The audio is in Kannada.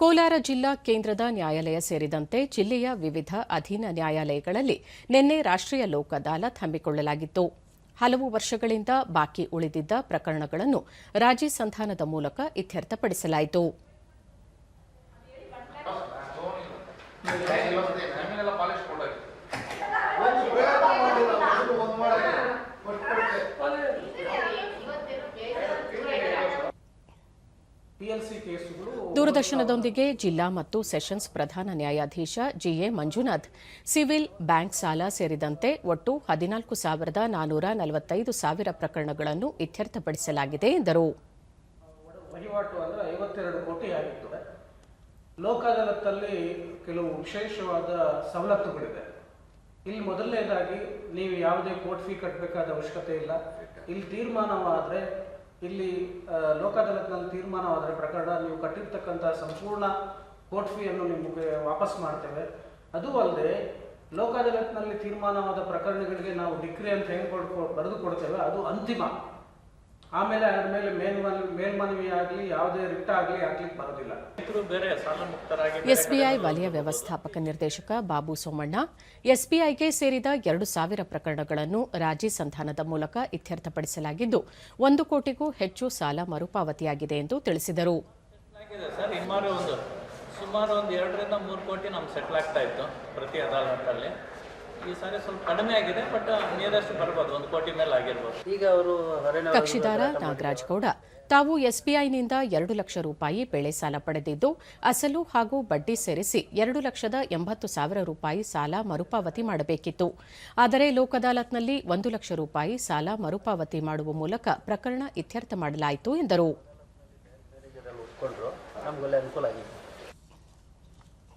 ಕೋಲಾರ ಜಿಲ್ಲಾ ಕೇಂದ್ರದ ನ್ಯಾಯಾಲಯ ಸೇರಿದಂತೆ ಜಿಲ್ಲೆಯ ವಿವಿಧ ಅಧೀನ ನ್ಯಾಯಾಲಯಗಳಲ್ಲಿ ನಿನ್ನೆ ರಾಷ್ಟ್ರೀಯ ಲೋಕ ಅದಾಲತ್ ಹಮ್ಮಿಕೊಳ್ಳಲಾಗಿತ್ತು. ಹಲವು ವರ್ಷಗಳಿಂದ ಬಾಕಿ ಉಳಿದಿದ್ದ ಪ್ರಕರಣಗಳನ್ನು ರಾಜಿ ಸಂಧಾನದ ಮೂಲಕ ಇತ್ಯರ್ಥಪಡಿಸಲಾಯಿತು. ದೂರದರ್ಶನದೊಂದಿಗೆ ಜಿಲ್ಲಾ ಮತ್ತು ಸೆಷನ್ಸ್ ಪ್ರಧಾನ ನ್ಯಾಯಾಧೀಶ ಜಿಎ ಮಂಜುನಾಥ್ ಸಿವಿಲ್ ಬ್ಯಾಂಕ್ ಸಾಲ ಸೇರಿದಂತೆ ಒಟ್ಟು ಹದಿನಾಲ್ಕು ಸಾವಿರದ ನಾನೂರ ನಲವತ್ತೈದು ಸಾವಿರ ಪ್ರಕರಣಗಳನ್ನು ಇತ್ಯರ್ಥಪಡಿಸಲಾಗಿದೆ ಎಂದರು. ವಹಿವಾಟು ಅಂದರೆ ಐವತ್ತೆರಡು ಕೋಟಿ ಆಗಿತ್ತು. ಲೋಕ ಅದಾಲತ್ತಲ್ಲಿ ಕೆಲವು ವಿಶೇಷವಾದ ಸವಲತ್ತುಗಳಿದೆ ಇಲ್ಲಿ ಮೊದಲನೇದಾಗಿ ನೀವು ಯಾವುದೇ ಕೋರ್ಟ್ ಫೀ ಕಟ್ಟಬೇಕಾದ ಅವಶ್ಯಕತೆ ಇಲ್ಲ. ಇಲ್ಲಿ ತೀರ್ಮಾನವಾದರೆ ಇಲ್ಲಿ ಆ, ಲೋಕ ಅದಾಲತ್ನಲ್ಲಿ ತೀರ್ಮಾನವಾದರೆ ಪ್ರಕರಣ ನೀವು ಕಟ್ಟಿರ್ತಕ್ಕಂಥ ಸಂಪೂರ್ಣ ಕೋರ್ಟ್ ಫೀಯನ್ನು ನಿಮಗೆ ವಾಪಸ್ ಮಾಡ್ತೇವೆ. ಅದು ಅಲ್ಲದೆ ಲೋಕ ಅದಾಲತ್ನಲ್ಲಿ ತೀರ್ಮಾನವಾದ ಪ್ರಕರಣಗಳಿಗೆ ನಾವು ಡಿಕ್ರಿ ಅಂತ ಹೆಂಗೆ ಬರೆದು ಕೊಡ್ತೇವೆ ಅದು ಅಂತಿಮ. ಆಮೇಲೆ ಅದ್ರ ಮೇಲೆ ಮೇಲ್ಮನವಿ ಮೇಲ್ಮನವಿ ಆಗಲಿ ಯಾವುದೇ ರಿಟ್ ಆಗಲಿ ಹಾಕ್ಲಿಕ್ಕೆ ಬರೋದಿಲ್ಲ. ರೈತರು ಬೇರೆ ಸಾಲ ಮುಕ್ತರಾಗಿ ಎಸ್ಬಿಐ ವಲಯ ವ್ಯವಸ್ಥಾಪಕ ನಿರ್ದೇಶಕ ಬಾಬು ಸೋಮಣ್ಣ ಎಸ್ಬಿಐಗೆ ಸೇರಿದ ಎರಡು ಸಾವಿರ ಪ್ರಕರಣಗಳನ್ನು ರಾಜಿ ಸಂಧಾನದ ಮೂಲಕ ಇತ್ಯರ್ಥಪಡಿಸಲಾಗಿದ್ದು ಒಂದು ಕೋಟಿಗೂ ಹೆಚ್ಚು ಸಾಲ ಮರುಪಾವತಿಯಾಗಿದೆ ಎಂದು ತಿಳಿಸಿದರು. ಸುಮಾರು ಒಂದು ಎರಡರಿಂದ ಮೂರು ಕೋಟಿ ನಮ್ಗೆ ಸೆಟ್ಲ್ ಆಗ್ತಾ ಇತ್ತು ಪ್ರತಿ ಅದಾಲತಲ್ಲಿ ಈ ಸಾರಿ ಸ್ವಲ್ಪ ಕಡಿಮೆ ಆಗಿದೆ ಬಟ್ ನಿಯರೆಸ್ಟ್ ಬರ್ಬೋದು ಒಂದು ಕೋಟಿ ಮೇಲೆ ಆಗಿರ್ಬೋದು. ಈಗ ಅವರು ಹೊರನ ಕಕ್ಷಿದಾರ ನಾಗರಾಜ್ ಗೌಡ ತಾವು ಎಸ್ಬಿಐನಿಂದ ಎರಡು ಲಕ್ಷ ರೂಪಾಯಿ ಬೆಳೆ ಸಾಲ ಪಡೆದಿದ್ದು ಅಸಲು ಹಾಗೂ ಬಡ್ಡಿ ಸೇರಿಸಿ ಎರಡು ಲಕ್ಷದ ಎಂಬತ್ತು ಸಾವಿರ ರೂಪಾಯಿ ಸಾಲ ಮರುಪಾವತಿ ಮಾಡಬೇಕಿತ್ತು. ಆದರೆ ಲೋಕ್ ಅದಾಲತ್ನಲ್ಲಿ ಒಂದು ಲಕ್ಷ ರೂಪಾಯಿ ಸಾಲ ಮರುಪಾವತಿ ಮಾಡುವ ಮೂಲಕ ಪ್ರಕರಣ ಇತ್ಯರ್ಥ ಮಾಡಲಾಯಿತು ಎಂದರು.